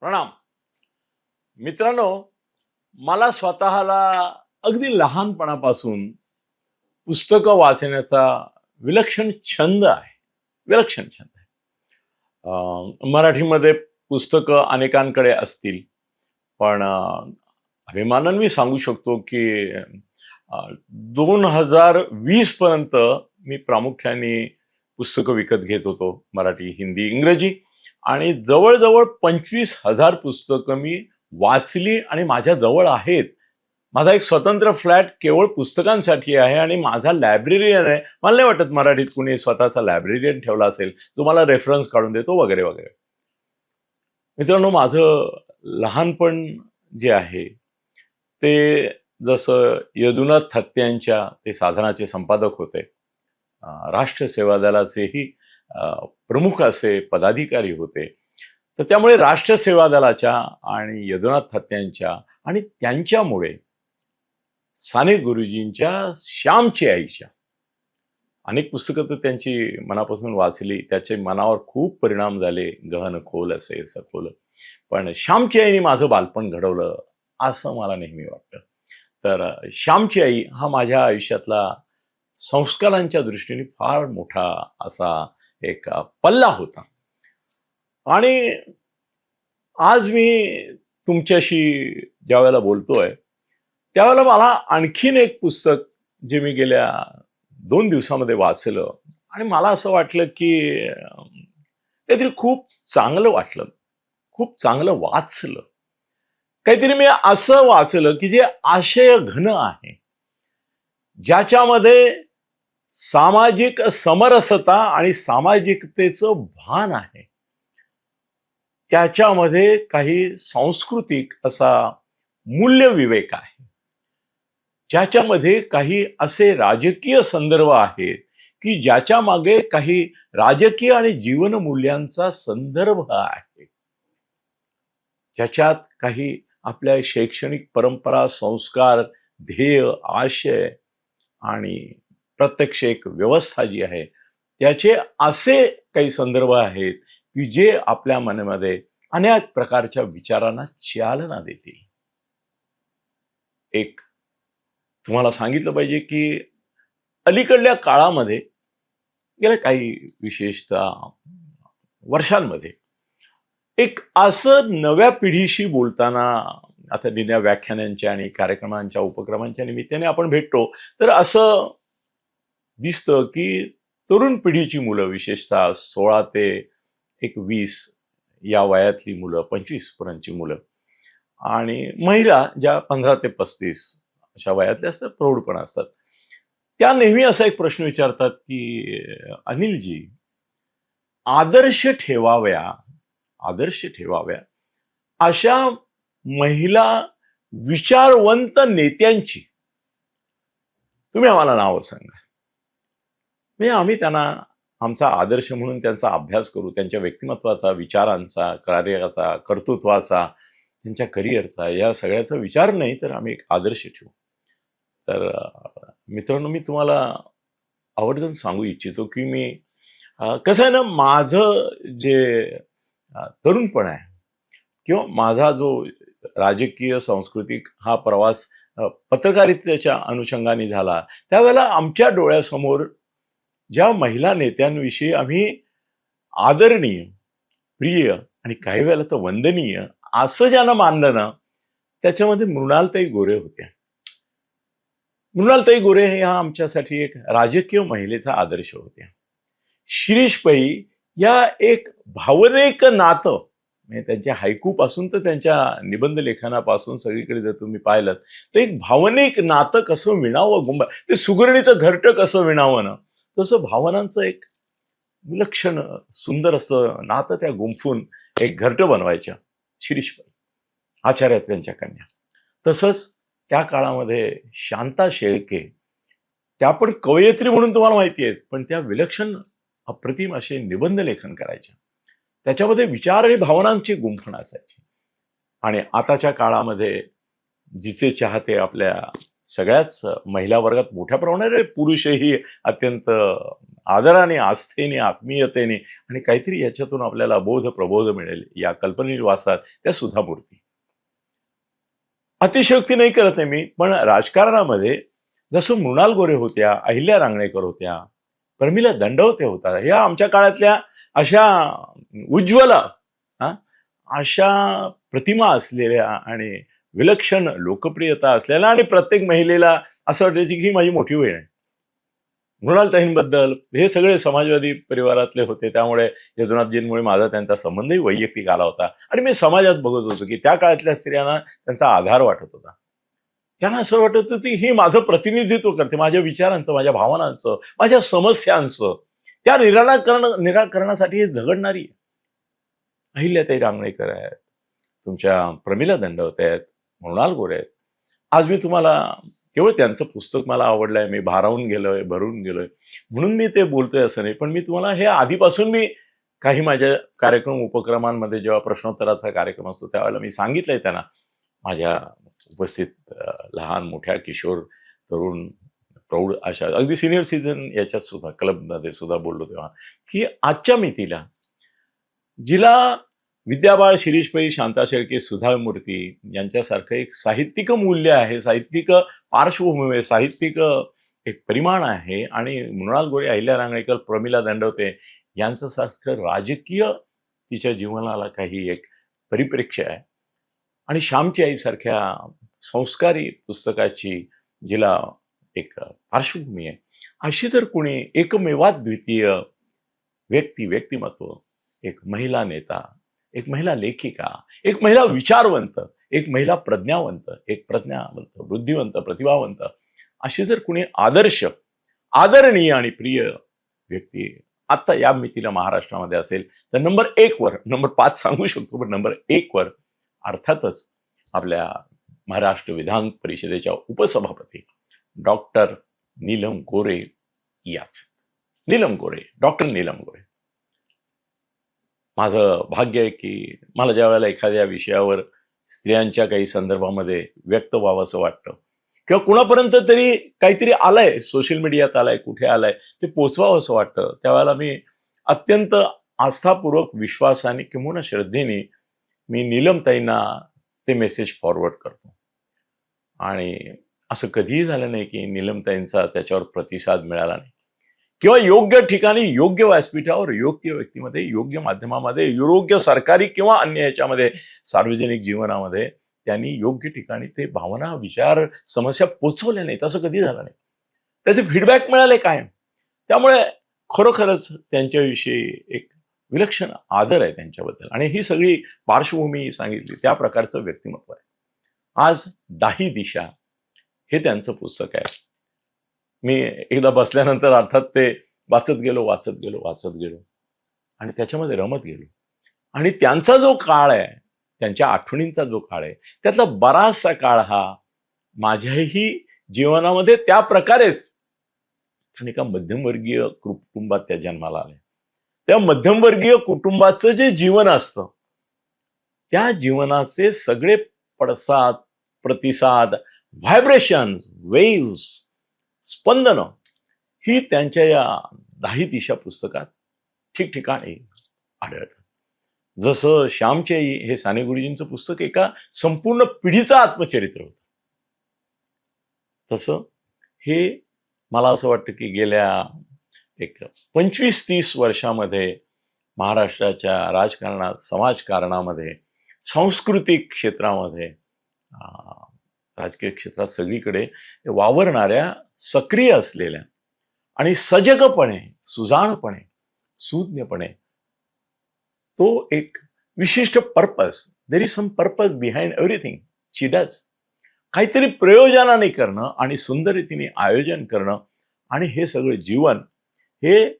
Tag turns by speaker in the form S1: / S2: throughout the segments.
S1: प्रणाम. मित्रांनो मला स्वतःला अगदी लहानपणापासून पुस्तकं वाचण्याचा विलक्षण छंद आहे. विलक्षण छंद आहे. मराठीमध्ये पुस्तकं अनेकांकडे असतील पण अभिमानन मी सांगू शकतो की दोन हजार वीस पर्यंत मी प्रामुख्याने पुस्तकं विकत घेत होतो मराठी हिंदी इंग्रजी. आणि जवळजवळ पंचवीस हजार पुस्तकं मी वाचली आणि माझ्या जवळ आहेत. माझा एक स्वतंत्र फ्लॅट केवळ पुस्तकांसाठी आहे आणि माझा लायब्ररियन आहे. मला नाही वाटत मराठीत कुणी स्वतःचा लायब्ररियन ठेवला असेल. जो मला रेफरन्स काढून देतो वगैरे वगैरे. मित्रांनो माझं लहानपण जे आहे ते जसं यदुनाथ थत्त्यांच्या ते साधनाचे संपादक होते. राष्ट्र सेवा दलाचेही अं, प्रमुख असे पदाधिकारी होते. तर त्यामुळे राष्ट्र सेवा दलाच्या आणि यदुनाथ थत्त्यांच्या आणि त्यांच्यामुळे साने गुरुजींच्या श्यामची आईच्या अनेक पुस्तकं तर त्यांची मनापासून वाचली. त्याचे मनावर खूप परिणाम झाले. गहन खोल असे सखोल. पण श्यामची आईने माझं बालपण घडवलं असं मला नेहमी वाटतं. तर श्यामची आई हा माझ्या आयुष्यातला संस्कारांच्या दृष्टीने फार मोठा असा एक पल्ला होता. आणि आज मी तुमच्याशी ज्यावेळेला बोलतोय त्यावेळेला मला आणखीन एक पुस्तक जे मी गेल्या दोन दिवसामध्ये वाचलं आणि मला असं वाटलं की काहीतरी खूप चांगलं वाटलं खूप चांगलं वाचलं. काहीतरी मी असं वाचलं की जे आशय घन आहे ज्याच्यामध्ये सामाजिक समरसता आणि सामाजिकतेचं भान आहे. त्याच्यामध्ये काही सांस्कृतिक असा मूल्य विवेक आहे. ज्याच्यामध्ये काही असे राजकीय संदर्भ आहेत की ज्याच्या मागे काही राजकीय आणि जीवनमूल्यांचा संदर्भ आहे. ज्याच्यात काही आपल्या शैक्षणिक परंपरा संस्कार ध्येय आशय आणि प्रत्यक्ष एक व्यवस्था जी आहे त्याचे असे काही संदर्भ आहेत की जे आपल्या मनामध्ये अनेक प्रकारच्या विचारांना चालना देते एक तुम्हाला सांगितलं पाहिजे की अलीकडल्या काळामध्ये गेल्या काही विशेषतः वर्षांमध्ये एक असं नव्या पिढीशी बोलताना आता निन्या व्याख्यानांच्या आणि कार्यक्रमांच्या उपक्रमांच्या निमित्ताने आपण भेटतो तर असं दिसतं की तरुण पिढीची मुलं विशेषतः सोळा ते एक वीस या वयातली मुलं पंचवीसपर्यंतची मुलं. आणि महिला ज्या पंधरा ते पस्तीस अशा वयातल्या असतात प्रौढ पण असतात. त्या नेहमी असा एक प्रश्न विचारतात की अनिलजी आदर्श ठेवाव्या आदर्श ठेवाव्या अशा महिला विचारवंत नेत्यांची तुम्ही आम्हाला नावं सांगा. म्हणजे आम्ही त्यांना आमचा आदर्श म्हणून त्यांचा अभ्यास करू त्यांच्या व्यक्तिमत्वाचा विचारांचा कार्याचा कर्तृत्वाचा त्यांच्या करिअरचा या सगळ्याचा विचार नाही तर आम्ही एक आदर्श ठेवू. तर मित्रांनो मी तुम्हाला आवर्जून सांगू इच्छितो की मी कसं आहे ना माझं जे तरुणपण आहे किंवा माझा जो राजकीय सांस्कृतिक हा प्रवास पत्रकारितेच्या अनुषंगाने झाला त्यावेळेला आमच्या डोळ्यासमोर ज्या महिला नेत्यांविषयी आम्ही आदरणीय प्रिय आणि काही वेळेला तर वंदनीय असं ज्यांना मानलं ना त्याच्यामध्ये मृणालताई गोरे होत्या. मृणालताई गोरे ह्या आमच्यासाठी एक राजकीय महिलेचा आदर्श होत्या. शिरीष पै या एक भावनिक नातं म्हणजे त्यांच्या हायकूपासून तर त्यांच्या निबंध लेखनापासून सगळीकडे जर तुम्ही पाहिलं तर एक भावनिक नातं कसं विणावं गुंबा ते सुगरणीचं घरटं कसं विणावं ना तसं भावनांचं एक विलक्षण सुंदर असं नातं त्या गुंफून एक घरटं बनवायच्या शिरीषबाई आचार्य त्यांच्या कन्या. तसंच त्या काळामध्ये शांता शेळके त्या पण कवयित्री म्हणून तुम्हाला माहिती आहेत पण त्या विलक्षण अप्रतिम असे निबंध लेखन करायच्या. त्याच्यामध्ये विचार आणि भावनांची गुंफण असायची. आणि आताच्या काळामध्ये जिचे चाहते आपल्या सगळ्याच महिला वर्गात मोठ्या प्रमाणात पुरुषही अत्यंत आदराने आस्थेने आत्मीयतेने आणि काहीतरी याच्यातून आपल्याला बोध प्रबोध मिळेल. या कल्पनेत वाचतात त्या सुद्धा मूर्ती अतिशयोक्ती नाही करत आहे मी पण राजकारणामध्ये जसं मृणाल गोरे होत्या अहिल्या रांगणेकर होत्या प्रमिला दंडवते होता या आमच्या काळातल्या अशा उज्ज्वल हा, अशा प्रतिमा असलेल्या आणि विलक्षण लोकप्रियता असलेला आणि प्रत्येक महिलेला असं वाटायची की ही माझी मोठी वेळ आहे. मृणालताईंबद्दल हे सगळे समाजवादी परिवारातले होते. त्यामुळे यदुनाथजींमुळे माझा त्यांचा संबंधही वैयक्तिक आला होता. आणि मी समाजात बघत होतो की त्या काळातल्या स्त्रियांना त्यांचा आधार वाटत होता. त्यांना असं वाटत होतं की हे माझं प्रतिनिधित्व करते. माझ्या विचारांचं माझ्या भावनांचं माझ्या समस्यांचं. त्या निराकरण निराकरणासाठी हे झगडणारी अहिल्याताई रांगणेकर आहेत. तुमच्या प्रमिला दंडवत आहेत. मृणाल गोरे आहेत आज मी तुम्हाला केवळ त्यांचं पुस्तक मला आवडलंय मी भारावून गेलोय भरून गेलोय. म्हणून मी ते बोलतोय असं नाही पण मी तुम्हाला हे आधीपासून मी काही माझ्या कार्यक्रम उपक्रमांमध्ये जेव्हा प्रश्नोत्तराचा कार्यक्रम असतो त्यावेळेला मी सांगितलंय त्यांना. माझ्या उपस्थित लहान मोठ्या किशोर तरुण प्रौढ अशा अगदी सिनियर सिटीजन याच्यात सुद्धा क्लबमध्ये सुद्धा बोललो तेव्हा की आजच्या मितीला जिला विद्याबाळ शिरीष पै शांता शेळके सुधा मूर्ती यांच्यासारखं एक साहित्यिक मूल्य आहे साहित्यिक पार्श्वभूमी आहे साहित्यिक एक परिमाण आहे. आणि मृणाल गोळे अहिल्या रांगणेकर प्रमिला दंडवते यांचं सारखं राजकीय तिच्या जीवनाला काही एक परिप्रेक्ष्य आहे. आणि श्यामची आईसारख्या संस्कारी पुस्तकाची जिला एक पार्श्वभूमी आहे. अशी जर कोणी एकमेवाद्वितीय व्यक्ती व्यक्तिमत्व एक महिला नेता एक महिला लेखिका एक महिला विचारवंत एक महिला प्रज्ञावंत एक प्रज्ञावंत बुद्धिवंत प्रतिभावंत अशी जर कुणी आदर्श आदरणीय आणि प्रिय व्यक्ती आत्ता या मितीला महाराष्ट्रामध्ये असेल तर नंबर एक वर नंबर पाच सांगू शकतो पण नंबर एक वर अर्थातच आपल्या महाराष्ट्र विधान परिषदेच्या उपसभापती डॉक्टर नीलम गोरे याच. नीलम गोरे डॉक्टर नीलम गोरे. माझं भाग्य आहे की मला ज्या वेळेला एखाद्या विषयावर स्त्रियांच्या काही संदर्भामध्ये व्यक्त व्हावं असं वाटतं. किंवा कुणापर्यंत तरी काहीतरी आलंय सोशल मीडियात आलंय कुठे आलंय ते पोचवावं असं वाटतं. त्यावेळेला मी अत्यंत आस्थापूर्वक विश्वासाने किंवा श्रद्धेने मी नीलमताईंना ते मेसेज फॉरवर्ड करतो. आणि असं कधीही झालं नाही की नीलमताईंचा त्याच्यावर प्रतिसाद मिळाला नाही. किंवा योग्य ठिकाणी योग्य व्यासपीठावर योग्य व्यक्तीमध्ये योग्य माध्यमामध्ये योग्य सरकारी किंवा अन्य ह्याच्यामध्ये सार्वजनिक जीवनामध्ये त्यांनी योग्य ठिकाणी ते भावना विचार समस्या पोचवल्या नाहीत. असं कधी झालं नाही. त्याचे फीडबॅक मिळाले कायम. त्यामुळे खरोखरच त्यांच्याविषयी एक विलक्षण आदर आहे त्यांच्याबद्दल. आणि ही सगळी पार्श्वभूमी सांगितली त्या प्रकारचं व्यक्तिमत्व आहे. आज दाही दिशा हे त्यांचं पुस्तक आहे. मी एकदा बसल्यानंतर अर्थात ते वाचत गेलो वाचत गेलो वाचत गेलो. आणि त्याच्यामध्ये रमत गेलो. आणि त्यांचा जो काळ आहे त्यांच्या आठवणींचा जो काळ आहे त्यातला बराचसा काळ हा माझ्याही जीवनामध्ये त्या प्रकारेच आणि एका मध्यमवर्गीय कुटुंबात त्या जन्माला आल्या. त्या मध्यमवर्गीय कुटुंबाचं जे जीवन असतं त्या जीवनाचे सगळे पडसाद प्रतिसाद व्हायब्रेशन वेव्स स्पंदन ही त्यांच्या या दाही दिशा पुस्तकात ठिकठिकाणी आढळतात. जसं श्यामचे आई हे साने गुरुजींचं पुस्तक एका संपूर्ण पिढीचं आत्मचरित्र होत. तसं हे मला असं वाटतं की गेल्या एक पंचवीस तीस वर्षामध्ये महाराष्ट्राच्या राजकारणात समाजकारणामध्ये सांस्कृतिक क्षेत्रामध्ये राजकीय क्षेत्रात सगळीकडे वावरणाऱ्या सक्रिय असलेल्या आणि सजगपणे सुजाणपणे सुज्ञपणे तो एक विशिष्ट purpose there is some purpose behind everything she does काहीतरी प्रयोजनाने करणं आणि सुंदर रीतीने आयोजन करणं आणि हे सगळं जीवन हे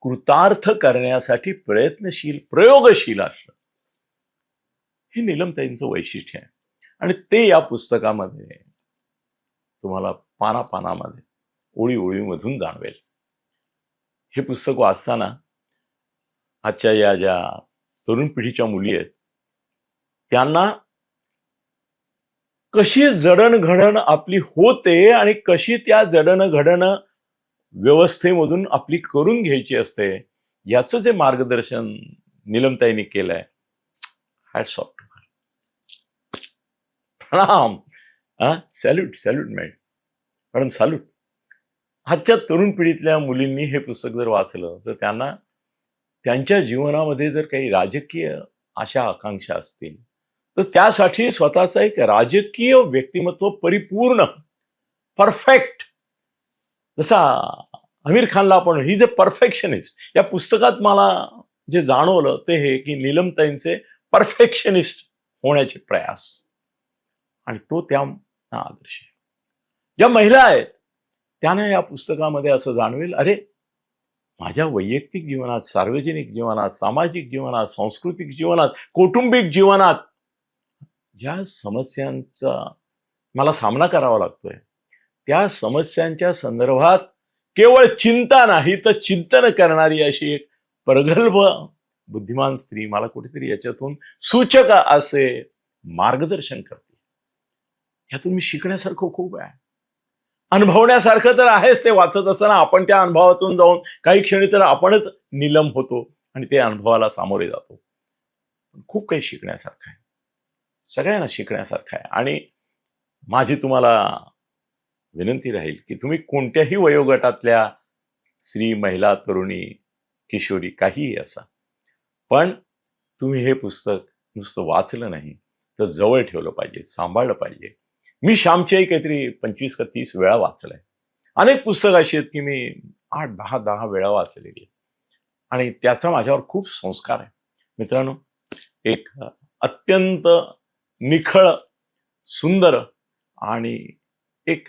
S1: कृतार्थ करण्यासाठी प्रयत्नशील प्रयोगशील असणं हे नीलमताईंचं वैशिष्ट्य आहे. आणि ते या पुस्तकामध्ये तुम्हाला पाना पानामध्ये ओळी ओळीमधून जाणवेल. हे पुस्तक वाचताना आजच्या या ज्या तरुण पिढीच्या मुली आहेत त्यांना कशी जडणघडण आपली होते आणि कशी त्या जडणघडण व्यवस्थेमधून आपली करून घ्यायची असते याचं जे मार्गदर्शन निलमताईंनी केलंय हॅट्स ऑफ प्रणाम. Salute salute madam madam salute आजच्या तरुण पिढीतल्या मुलींनी हे पुस्तक जर वाचलं तर त्यांना त्यांच्या जीवनामध्ये जर काही राजकीय आशा आकांक्षा असतील तर त्यासाठी स्वतःचं एक राजकीय व्यक्तिमत्व परिपूर्ण परफेक्ट जसा आमिर खानला आपण ही जे परफेक्शनिस्ट या पुस्तकात मला जे जाणवलं ते हे की नीलमताईंचे परफेक्शनिस्ट होण्याचे प्रयास. आणि तो त्या आदर्श आहे. ज्या महिला आहेत त्यांना या पुस्तकामध्ये असं जाणवेल अरे माझ्या वैयक्तिक जीवनात सार्वजनिक जीवनात सामाजिक जीवनात सांस्कृतिक जीवनात कौटुंबिक जीवनात ज्या समस्यांचा मला सामना करावा लागतोय त्या समस्यांच्या संदर्भात केवळ चिंता नाही तर चिंतन करणारी अशी एक प्रगल्भ बुद्धिमान स्त्री मला कुठेतरी याच्यातून सूचक असे मार्गदर्शन करते. यातून मी शिकण्यासारखं खूप आहे. अनुभवण्यासारखं तर आहेच ते वाचत असताना आपण त्या अनुभवातून जाऊन काही क्षणी तर आपणच निलम होतो आणि ते अनुभवाला सामोरे जातो. खूप काही शिकण्यासारखं आहे. सगळ्यांना शिकण्यासारखं आहे. आणि माझी तुम्हाला विनंती राहील की तुम्ही कोणत्याही वयोगटातल्या स्त्री महिला तरुणी किशोरी काहीही असा. पण तुम्ही हे पुस्तक नुसतं वाचलं नाही तर जवळ ठेवलं पाहिजे सांभाळलं पाहिजे. मी श्यामच्याही काहीतरी पंचवीस का तीस वेळा वाचलंय. अनेक पुस्तकं अशी आहेत की मी आठ दहा दहा वेळा वाचलेली आहे आणि त्याचा माझ्यावर खूप संस्कार आहे. मित्रांनो एक अत्यंत निखळ सुंदर आणि एक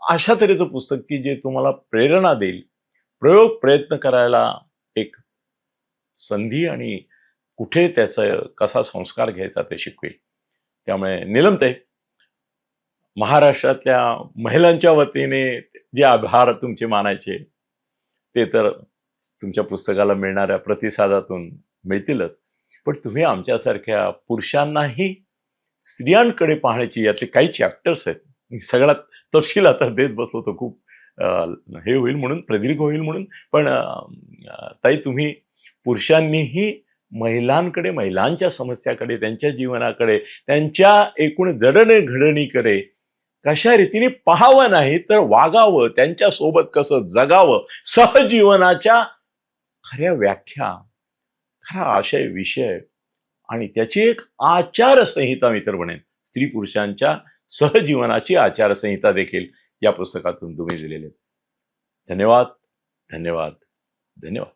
S1: अशा तऱ्हेचं पुस्तक की जे तुम्हाला प्रेरणा देईल. प्रयोग प्रयत्न करायला एक संधी आणि कुठे त्याचा कसा संस्कार घ्यायचा ते शिकवेल. त्यामुळे निलमते महाराष्ट्रातल्या महिलांच्या वतीने जे आभार तुमचे मानायचे ते तर तुमच्या पुस्तकाला मिळणाऱ्या प्रतिसादातून मिळतीलच. पण तुम्ही आमच्यासारख्या पुरुषांनाही स्त्रियांकडे पाहण्याची यातले काही चॅप्टर्स आहेत. मी सगळ्यात तपशील आता देत बसलो तर खूप हे होईल म्हणून प्रदीर्घ होईल म्हणून. पण ताई तुम्ही पुरुषांनीही महिलांकडे महिलांच्या समस्याकडे त्यांच्या जीवनाकडे त्यांच्या एकूण जडणे घडणीकडे कशा रीतीने पाहावं नाही तर वागावं त्यांच्यासोबत कसं जगावं सहजीवनाच्या खऱ्या व्याख्या खरा आशय विषय आणि त्याची एक आचारसंहिता मी तर म्हणेन स्त्री पुरुषांच्या सहजीवनाची आचारसंहिता देखील या पुस्तकातून तुम्ही दिलेले आहेत. धन्यवाद धन्यवाद धन्यवाद